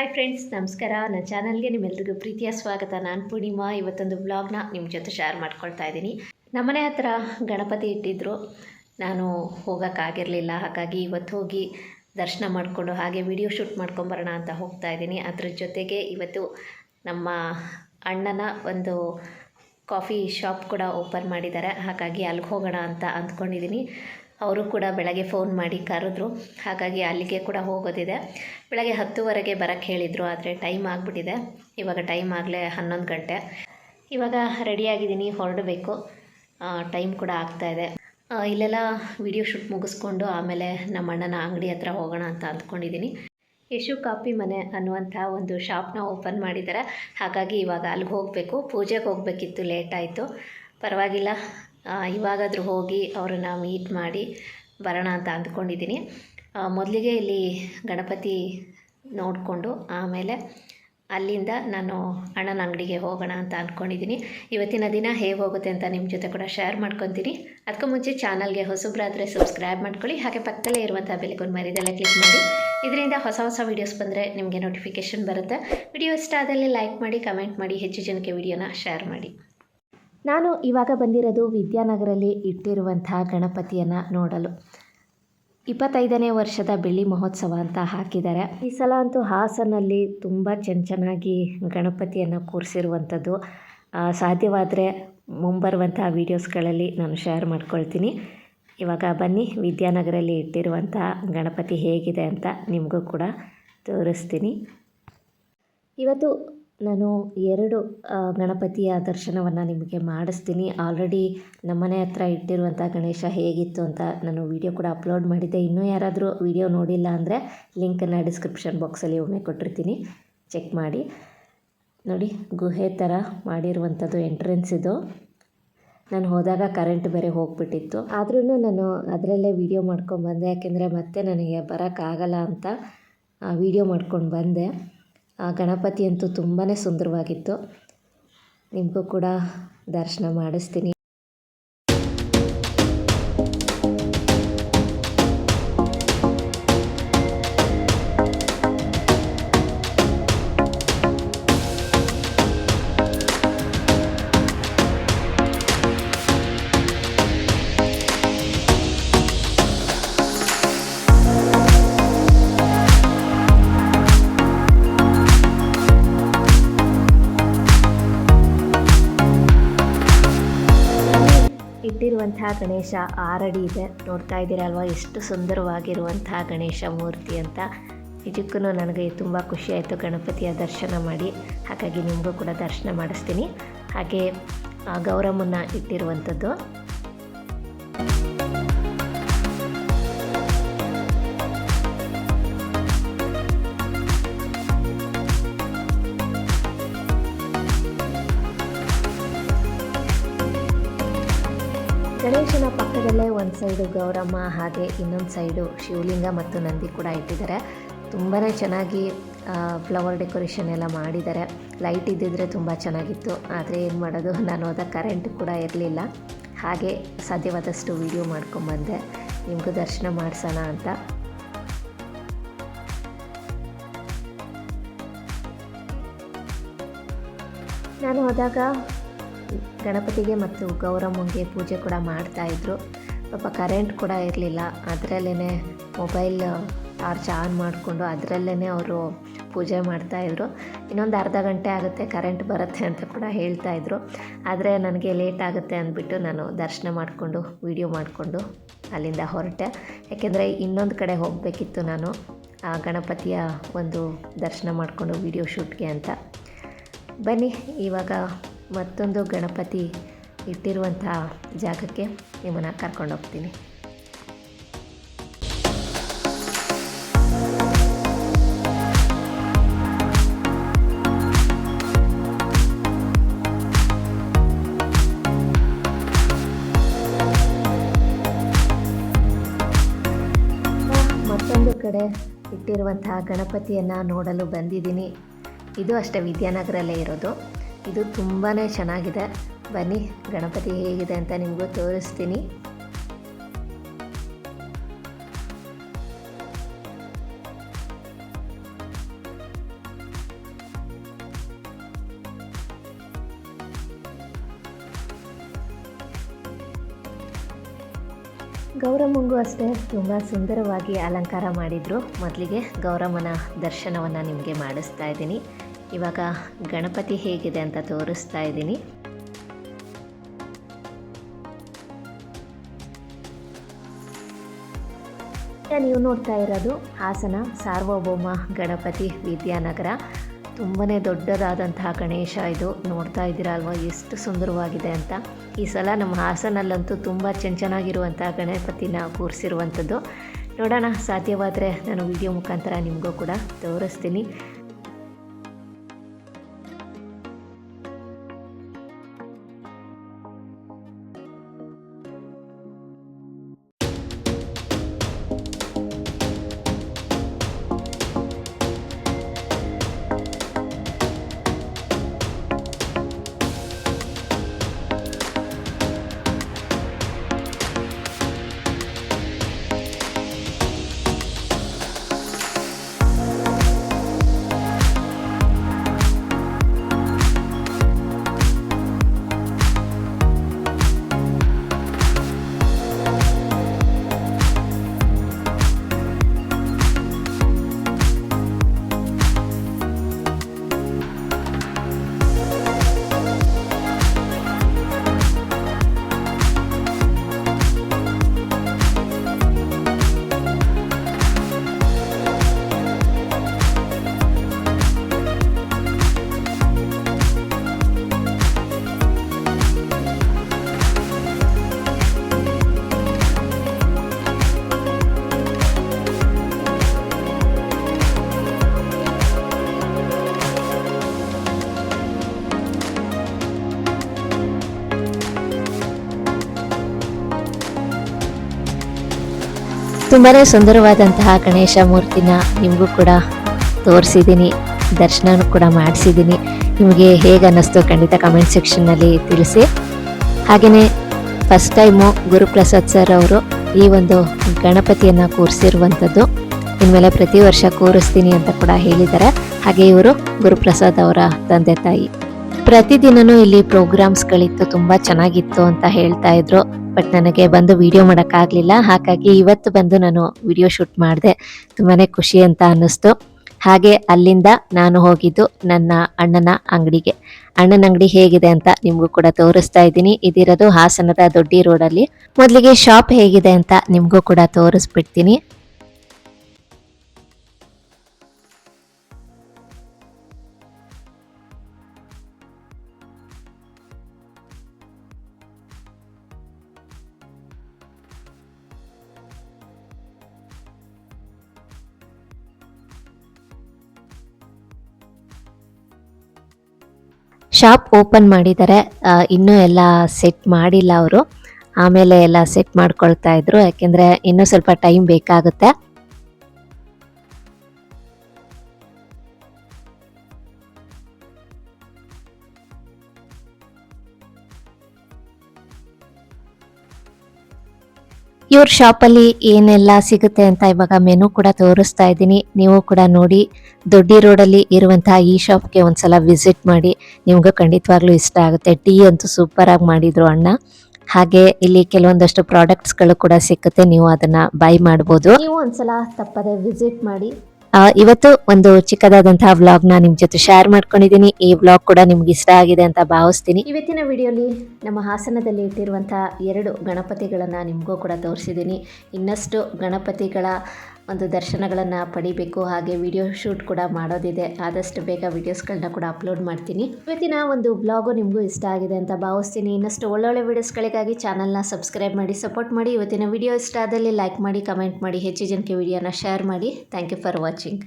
Hi friends ನಮಸ್ಕಾರ. ನನ್ನ ಚಾನಲ್ಗೆ ನಿಮ್ಮೆಲ್ರಿಗೂ ಪ್ರೀತಿಯ ಸ್ವಾಗತ. ನಾನು ಪೂರ್ಣಿಮಾ. ಇವತ್ತೊಂದು ವ್ಲಾಗ್ನ ನಿಮ್ಮ ಜೊತೆ ಶೇರ್ ಮಾಡ್ಕೊಳ್ತಾ ಇದ್ದೀನಿ. ನಮ್ಮನೆ ಹತ್ರ ಗಣಪತಿ ಇಟ್ಟಿದ್ದರು ನಾನು ಹೋಗೋಕ್ಕಾಗಿರಲಿಲ್ಲ ಹಾಗಾಗಿ ಇವತ್ತು ಹೋಗಿ ದರ್ಶನ ಮಾಡಿಕೊಂಡು ಹಾಗೆ ವಿಡಿಯೋ ಶೂಟ್ ಮಾಡ್ಕೊಂಬರೋಣ ಅಂತ ಹೋಗ್ತಾ ಇದ್ದೀನಿ. ಅದ್ರ ಜೊತೆಗೆ ಇವತ್ತು ನಮ್ಮ ಅಣ್ಣನ ಒಂದು ಕಾಫಿ ಶಾಪ್ ಕೂಡ ಓಪನ್ ಮಾಡಿದ್ದಾರೆ. ಹಾಗಾಗಿ ಅಲ್ಲಿಗೆ ಹೋಗೋಣ ಅಂತ ಅಂದ್ಕೊಂಡಿದ್ದೀನಿ. ಅವರು ಕೂಡ ಬೆಳಗ್ಗೆ ಫೋನ್ ಮಾಡಿ ಕರೆದ್ರು. ಹಾಗಾಗಿ ಅಲ್ಲಿಗೆ ಕೂಡ ಹೋಗೋದಿದೆ. ಬೆಳಗ್ಗೆ ಹತ್ತುವರೆಗೆ ಬರೋಕ್ಕೆ ಹೇಳಿದರು, ಆದರೆ ಟೈಮ್ ಆಗಿಬಿಟ್ಟಿದೆ. ಇವಾಗ ಟೈಮ್ ಆಗಲೇ ಹನ್ನೊಂದು ಗಂಟೆ. ಇವಾಗ ರೆಡಿಯಾಗಿದ್ದೀನಿ ಹೊರಡಬೇಕು. ಟೈಮ್ ಕೂಡ ಆಗ್ತಾ ಇದೆ. ಇಲ್ಲೆಲ್ಲ ವಿಡಿಯೋ ಶೂಟ್ ಮುಗಿಸ್ಕೊಂಡು ಆಮೇಲೆ ನಮ್ಮ ಅಣ್ಣನ ಅಂಗಡಿ ಹತ್ರ ಹೋಗೋಣ ಅಂತ ಅಂದ್ಕೊಂಡಿದ್ದೀನಿ. ಯಶು ಕಾಫಿ ಮನೆ ಅನ್ನುವಂಥ ಒಂದು ಶಾಪ್ನ ಓಪನ್ ಮಾಡಿದ್ದಾರೆ. ಹಾಗಾಗಿ ಇವಾಗ ಅಲ್ಲಿಗೆ ಹೋಗಬೇಕು. ಪೂಜೆಗೆ ಹೋಗಬೇಕಿತ್ತು ಲೇಟ್ ಆಯಿತು. ಪರವಾಗಿಲ್ಲ. ಇವಾಗಾದರೂ ಹೋಗಿ ಅವರನ್ನು ಮೀಟ್ ಮಾಡಿ ಬರೋಣ ಅಂತ ಅಂದ್ಕೊಂಡಿದ್ದೀನಿ. ಮೊದಲಿಗೆ ಇಲ್ಲಿ ಗಣಪತಿ ನೋಡಿಕೊಂಡು ಆಮೇಲೆ ಅಲ್ಲಿಂದ ನಾನು ಅಣ್ಣನ ಅಂಗಡಿಗೆ ಹೋಗೋಣ ಅಂತ ಅಂದ್ಕೊಂಡಿದ್ದೀನಿ. ಇವತ್ತಿನ ದಿನ ಹೇಗೆ ಹೋಗುತ್ತೆ ಅಂತ ನಿಮ್ಮ ಜೊತೆ ಕೂಡ ಶೇರ್ ಮಾಡ್ಕೊತೀನಿ. ಅದಕ್ಕೂ ಮುಂಚೆ ಚಾನಲ್ಗೆ ಹೊಸಬ್ರಾದರೆ ಸಬ್ಸ್ಕ್ರೈಬ್ ಮಾಡ್ಕೊಳ್ಳಿ. ಹಾಗೆ ಪಕ್ಕದಲ್ಲೇ ಇರುವಂಥ ಬೆಲೆಗೊಂದು ಮರಿದಲ್ಲೇ ಕ್ಲಿಕ್ ಮಾಡಿ. ಇದರಿಂದ ಹೊಸ ಹೊಸ ವೀಡಿಯೋಸ್ ಬಂದರೆ ನಿಮಗೆ ನೋಟಿಫಿಕೇಷನ್ ಬರುತ್ತೆ. ವಿಡಿಯೋ ಇಷ್ಟ ಆದಲ್ಲಿ ಲೈಕ್ ಮಾಡಿ ಕಮೆಂಟ್ ಮಾಡಿ, ಹೆಚ್ಚು ಜನಕ್ಕೆ ವಿಡಿಯೋನ ಶೇರ್ ಮಾಡಿ. ನಾನು ಇವಾಗ ಬಂದಿರೋದು ವಿದ್ಯಾನಗರಲ್ಲಿ ಇಟ್ಟಿರುವಂತಹ ಗಣಪತಿಯನ್ನು ನೋಡಲು. ಇಪ್ಪತ್ತೈದನೇ ವರ್ಷದ ಬೆಳ್ಳಿ ಮಹೋತ್ಸವ ಅಂತ ಹಾಕಿದ್ದಾರೆ. ಈ ಸಲ ಅಂತೂ ಹಾಸನಲ್ಲಿ ತುಂಬ ಚೆನ್ನ ಚೆನ್ನಾಗಿ ಗಣಪತಿಯನ್ನು ಕೂರಿಸಿರುವಂಥದ್ದು. ಸಾಧ್ಯವಾದರೆ ಮುಂಬರುವಂತಹ ವೀಡಿಯೋಸ್ಗಳಲ್ಲಿ ನಾನು ಶೇರ್ ಮಾಡ್ಕೊಳ್ತೀನಿ. ಇವಾಗ ಬನ್ನಿ, ವಿದ್ಯಾನಗರಲ್ಲಿ ಇಟ್ಟಿರುವಂಥ ಗಣಪತಿ ಹೇಗಿದೆ ಅಂತ ನಿಮಗೂ ಕೂಡ ತೋರಿಸ್ತೀನಿ. ಇವತ್ತು ನಾನು ಎರಡು ಗಣಪತಿಯ ದರ್ಶನವನ್ನು ನಿಮಗೆ ಮಾಡಿಸ್ತೀನಿ. ಆಲ್ರೆಡಿ ನಮ್ಮನೆ ಹತ್ರ ಇಟ್ಟಿರುವಂಥ ಗಣೇಶ ಹೇಗಿತ್ತು ಅಂತ ನಾನು ವಿಡಿಯೋ ಕೂಡ ಅಪ್ಲೋಡ್ ಮಾಡಿದ್ದೆ. ಇನ್ನೂ ಯಾರಾದರೂ ವಿಡಿಯೋ ನೋಡಿಲ್ಲ ಅಂದರೆ ಲಿಂಕನ್ನು ಡಿಸ್ಕ್ರಿಪ್ಷನ್ ಬಾಕ್ಸಲ್ಲಿ ಒಮ್ಮೆ ಕೊಟ್ಟಿರ್ತೀನಿ. ಚೆಕ್ ಮಾಡಿ. ನೋಡಿ, ಗುಹೆ ಥರ ಮಾಡಿರುವಂಥದ್ದು ಎಂಟ್ರೆನ್ಸ್ ಇದು. ನಾನು ಹೋದಾಗ ಕರೆಂಟ್ ಬೇರೆ ಹೋಗ್ಬಿಟ್ಟಿತ್ತು. ಆದ್ರೂ ನಾನು ಅದರಲ್ಲೇ ವೀಡಿಯೋ ಮಾಡ್ಕೊಂಡು ಬಂದೆ. ಯಾಕೆಂದರೆ ಮತ್ತೆ ನನಗೆ ಬರೋಕ್ಕಾಗಲ್ಲ ಅಂತ ವೀಡಿಯೋ ಮಾಡ್ಕೊಂಡು ಬಂದೆ. ಗಣಪತಿ ಅಂತೂ ತುಂಬಾ ಸುಂದರವಾಗಿತ್ತು. ನಿಮಗೂ ಕೂಡ ದರ್ಶನ ಮಾಡಿಸ್ತೀನಿ. ಇಟ್ಟಿರುವಂತಹ ಗಣೇಶ ಆರಡಿ ಇದೆ. ನೋಡ್ತಾ ಇದ್ದೀರಲ್ವ? ಎಷ್ಟು ಸುಂದರವಾಗಿರುವಂಥ ಗಣೇಶ ಮೂರ್ತಿ ಅಂತ. ನಿಜಕ್ಕೂ ನನಗೆ ತುಂಬ ಖುಷಿ ಆಯಿತು ಗಣಪತಿಯ ದರ್ಶನ ಮಾಡಿ. ಹಾಗಾಗಿ ನಿಮಗೂ ಕೂಡ ದರ್ಶನ ಮಾಡಿಸ್ತೀನಿ. ಹಾಗೆ ಆ, ಗೌರಮ್ಮನ್ನ ಇಟ್ಟಿರುವಂಥದ್ದು ಸೈಡು ಗೌರಮ್ಮ ಹಾಗೆ ಇನ್ನೊಂದು ಸೈಡು ಶಿವಲಿಂಗ ಮತ್ತು ನಂದಿ ಕೂಡ ಇಟ್ಟಿದ್ದಾರೆ. ತುಂಬಾ ಚೆನ್ನಾಗಿ ಫ್ಲವರ್ ಡೆಕೋರೇಷನ್ ಎಲ್ಲ ಮಾಡಿದ್ದಾರೆ. ಲೈಟ್ ಇದ್ದಿದ್ರೆ ತುಂಬ ಚೆನ್ನಾಗಿತ್ತು. ಆದರೆ ಏನು ಮಾಡೋದು? ನಾನು ಹೋದ ಕರೆಂಟ್ ಕೂಡ ಇರಲಿಲ್ಲ. ಹಾಗೆ ಸಾಧ್ಯವಾದಷ್ಟು ವೀಡಿಯೋ ಮಾಡ್ಕೊಂಬಂದೆ. ನಿಮಗೂ ದರ್ಶನ ಮಾಡಿಸೋಣ ಅಂತ. ನಾನು ಹೋದಾಗ ಗಣಪತಿಗೆ ಮತ್ತು ಗೌರಮ್ಮಂಗೆ ಪೂಜೆ ಕೂಡ ಮಾಡ್ತಾಯಿದ್ರು ಪಾಪ ಕರೆಂಟ್ ಕೂಡ ಇರಲಿಲ್ಲ. ಅದರಲ್ಲೇ ಮೊಬೈಲ್ ಟಾರ್ಚ್ ಆನ್ ಮಾಡಿಕೊಂಡು ಅದರಲ್ಲೇ ಅವರು ಪೂಜೆ ಮಾಡ್ತಾಯಿದ್ರು ಇನ್ನೊಂದು ಅರ್ಧ ಗಂಟೆ ಆಗುತ್ತೆ ಕರೆಂಟ್ ಬರುತ್ತೆ ಅಂತ ಕೂಡ ಹೇಳ್ತಾಯಿದ್ರು ಆದರೆ ನನಗೆ ಲೇಟ್ ಆಗುತ್ತೆ ಅಂದ್ಬಿಟ್ಟು ನಾನು ದರ್ಶನ ಮಾಡಿಕೊಂಡು ವೀಡಿಯೋ ಮಾಡಿಕೊಂಡು ಅಲ್ಲಿಂದ ಹೊರಟೆ. ಯಾಕೆಂದರೆ ಇನ್ನೊಂದು ಕಡೆ ಹೋಗಬೇಕಿತ್ತು ನಾನು. ಆ ಗಣಪತಿಯ ಒಂದು ದರ್ಶನ ಮಾಡಿಕೊಂಡು ವೀಡಿಯೋ ಶೂಟ್ಗೆ ಅಂತ. ಬನ್ನಿ, ಇವಾಗ ಮತ್ತೊಂದು ಗಣಪತಿ ಇಟ್ಟಿರುವಂಥ ಜಾಗಕ್ಕೆ ನಿಮ್ಮನ್ನು ಕರ್ಕೊಂಡೋಗ್ತೀನಿ ಮತ್ತೊಂದು ಕಡೆ ಇಟ್ಟಿರುವಂತಹ ಗಣಪತಿಯನ್ನು ನೋಡಲು ಬಂದಿದ್ದೀನಿ. ಇದು ಅಷ್ಟೇ ವಿದ್ಯಾನಗರಲ್ಲೇ ಇರೋದು. ಇದು ತುಂಬಾ ಚೆನ್ನಾಗಿದೆ. ಬನ್ನಿ, ಗಣಪತಿ ಹೇಗಿದೆ ಅಂತ ನಿಮಗೂ ತೋರಿಸ್ತೀನಿ. ಗೌರಮ್ಮಂಗೂ ಅಷ್ಟೇ ತುಂಬ ಸುಂದರವಾಗಿ ಅಲಂಕಾರ ಮಾಡಿದರು. ಮೊದಲಿಗೆ ಗೌರಮ್ಮನ ದರ್ಶನವನ್ನು ನಿಮಗೆ ಮಾಡಿಸ್ತಾ ಇದ್ದೀನಿ. ಇವಾಗ ಗಣಪತಿ ಹೇಗಿದೆ ಅಂತ ತೋರಿಸ್ತಾ ಇದ್ದೀನಿ. ನೀವು ನೋಡ್ತಾ ಇರೋದು ಹಾಸನ ಸಾರ್ವಭೌಮ ಗಣಪತಿ ವಿದ್ಯಾನಗರ. ತುಂಬಾ ದೊಡ್ಡದಾದಂತಹ ಗಣೇಶ ಇದು. ನೋಡ್ತಾ ಇದ್ದೀರಾ ಅಲ್ವಾ? ಎಷ್ಟು ಸುಂದರವಾಗಿದೆ ಅಂತ. ಈ ಸಲ ನಮ್ಮ ಹಾಸನಲ್ಲಂತೂ ತುಂಬ ಚೆನ್ನ ಚೆನ್ನಾಗಿರುವಂಥ ಗಣಪತಿನ ಕೂರಿಸಿರುವಂಥದ್ದು. ನೋಡೋಣ, ಸಾಧ್ಯವಾದರೆ ನಾನು ವಿಡಿಯೋ ಮುಖಾಂತರ ನಿಮಗೂ ಕೂಡ ತೋರಿಸ್ತೀನಿ. ತುಂಬಾ ಸುಂದರವಾದಂತಹ ಗಣೇಶ ಮೂರ್ತಿನ ನಿಮಗೂ ಕೂಡ ತೋರಿಸಿದ್ದೀನಿ. ದರ್ಶನ ಕೂಡ ಮಾಡಿಸಿದ್ದೀನಿ. ನಿಮಗೆ ಹೇಗೆ ಅನ್ನಿಸ್ತು ಖಂಡಿತ ಕಮೆಂಟ್ ಸೆಕ್ಷನ್ನಲ್ಲಿ ತಿಳಿಸಿ. ಹಾಗೆಯೇ ಫಸ್ಟ್ ಟೈಮು ಗುರುಪ್ರಸಾದ್ ಸರ್ ಅವರು ಈ ಒಂದು ಗಣಪತಿಯನ್ನು ಕೂರಿಸಿರುವಂಥದ್ದು ಇನ್ಮೇಲೆ ಪ್ರತಿ ವರ್ಷ ಕೂರಿಸ್ತೀನಿ ಅಂತ ಕೂಡ ಹೇಳಿದ್ದಾರೆ. ಹಾಗೆ ಇವರು ಗುರುಪ್ರಸಾದ್ ಅವರ ತಂದೆ ತಾಯಿ. ಪ್ರತಿದಿನನೂ ಇಲ್ಲಿ ಪ್ರೋಗ್ರಾಮ್ಸ್ಗಳಿತ್ತು ತುಂಬ ಚೆನ್ನಾಗಿತ್ತು ಅಂತ ಹೇಳ್ತಾ ಇದ್ರು. ಬಟ್ ನನಗೆ ಬಂದು ವಿಡಿಯೋ ಮಾಡೋಕ್ಕಾಗಲಿಲ್ಲ. ಹಾಗಾಗಿ ಇವತ್ತು ಬಂದು ನಾನು ವಿಡಿಯೋ ಶೂಟ್ ಮಾಡಿದೆ. ತುಂಬಾ ಖುಷಿ ಅಂತ ಅನ್ನಿಸ್ತು. ಹಾಗೆ ಅಲ್ಲಿಂದ ನಾನು ಹೋಗಿದ್ದು ನನ್ನ ಅಣ್ಣನ ಅಂಗಡಿಗೆ. ಅಣ್ಣನ ಅಂಗಡಿ ಹೇಗಿದೆ ಅಂತ ನಿಮಗೂ ಕೂಡ ತೋರಿಸ್ತಾ ಇದ್ದೀನಿ. ಇದಿರೋದು ಹಾಸನದ ದೊಡ್ಡಿ ರೋಡಲ್ಲಿ. ಮೊದಲಿಗೆ ಶಾಪ್ ಹೇಗಿದೆ ಅಂತ ನಿಮಗೂ ಕೂಡ ತೋರಿಸ್ಬಿಡ್ತೀನಿ. ಶಾಪ್ ಓಪನ್ ಮಾಡಿದ್ದಾರೆ. ಇನ್ನೂ ಎಲ್ಲ ಸೆಟ್ ಮಾಡಿಲ್ಲ ಅವರು. ಆಮೇಲೆ ಎಲ್ಲ ಸೆಟ್ ಮಾಡ್ಕೊಳ್ತಾ ಇದ್ರು. ಯಾಕೆಂದ್ರೆ ಇನ್ನೂ ಸ್ವಲ್ಪ ಟೈಮ್ ಬೇಕಾಗುತ್ತೆ. ಇವ್ರ ಶಾಪಲ್ಲಿ ಏನೆಲ್ಲ ಸಿಗುತ್ತೆ ಅಂತ ಇವಾಗ ಮೆನು ಕೂಡ ತೋರಿಸ್ತಾ ಇದ್ದೀನಿ. ನೀವು ಕೂಡ ನೋಡಿ, ದೊಡ್ಡಿ ರೋಡಲ್ಲಿ ಇರುವಂತಹ ಈ ಶಾಪ್ಗೆ ಒಂದ್ಸಲ ವಿಸಿಟ್ ಮಾಡಿ. ನಿಮ್ಗೂ ಖಂಡಿತವಾಗ್ಲೂ ಇಷ್ಟ ಆಗುತ್ತೆ. ಟೀ ಅಂತೂ ಸೂಪರ್ ಆಗಿ ಮಾಡಿದ್ರು ಅಣ್ಣ. ಹಾಗೆ ಇಲ್ಲಿ ಕೆಲವೊಂದಷ್ಟು ಪ್ರಾಡಕ್ಟ್ಸ್ಗಳು ಕೂಡ ಸಿಕ್ಕುತ್ತೆ. ನೀವು ಅದನ್ನ ಬೈ ಮಾಡ್ಬೋದು. ನೀವು ಒಂದ್ಸಲ ತಪ್ಪದೆ ವಿಸಿಟ್ ಮಾಡಿ. ಇವತ್ತು ಒಂದು ಚಿಕ್ಕದಾದಂತಹ ವ್ಲಾಗ್ನ ನಿಮ್ ಜೊತೆ ಶೇರ್ ಮಾಡ್ಕೊಂಡಿದ್ದೀನಿ. ಈ ವ್ಲಾಗ್ ಕೂಡ ನಿಮ್ಗೆ ಇಷ್ಟ ಆಗಿದೆ ಅಂತ ಭಾವಿಸ್ತೀನಿ. ಇವತ್ತಿನ ವಿಡಿಯೋಲಿ ನಮ್ಮ ಹಾಸನದಲ್ಲಿ ಇಟ್ಟಿರುವಂತಹ ಎರಡು ಗಣಪತಿಗಳನ್ನ ನಿಮಗೂ ಕೂಡ ತೋರಿಸಿದ್ದೀನಿ. ಇನ್ನಷ್ಟು ಗಣಪತಿಗಳ ಒಂದು ದರ್ಶನಗಳನ್ನು ಪಡಿಬೇಕು. ಹಾಗೆ ವಿಡಿಯೋ ಶೂಟ್ ಕೂಡ ಮಾಡೋದಿದೆ. ಆದಷ್ಟು ಬೇಗ ವಿಡಿಯೋಸ್ಗಳನ್ನ ಕೂಡ ಅಪ್ಲೋಡ್ ಮಾಡ್ತೀನಿ. ಇವತ್ತಿನ ಒಂದು ಬ್ಲಾಗು ನಿಮಗೂ ಇಷ್ಟ ಆಗಿದೆ ಅಂತ ಭಾವಿಸ್ತೀನಿ. ಇನ್ನಷ್ಟು ಒಳ್ಳೊಳ್ಳೆ ವಿಡಿಯೋಸ್ಗಳಿಗಾಗಿ ಚಾನಲ್ನ ಸಬ್ಸ್ಕ್ರೈಬ್ ಮಾಡಿ ಸಪೋರ್ಟ್ ಮಾಡಿ. ಇವತ್ತಿನ ವಿಡಿಯೋ ಇಷ್ಟ ಆದಲ್ಲಿ ಲೈಕ್ ಮಾಡಿ ಕಮೆಂಟ್ ಮಾಡಿ. ಹೆಚ್ಚು ಜನಕ್ಕೆ ವಿಡಿಯೋನ ಶೇರ್ ಮಾಡಿ. Thank you for watching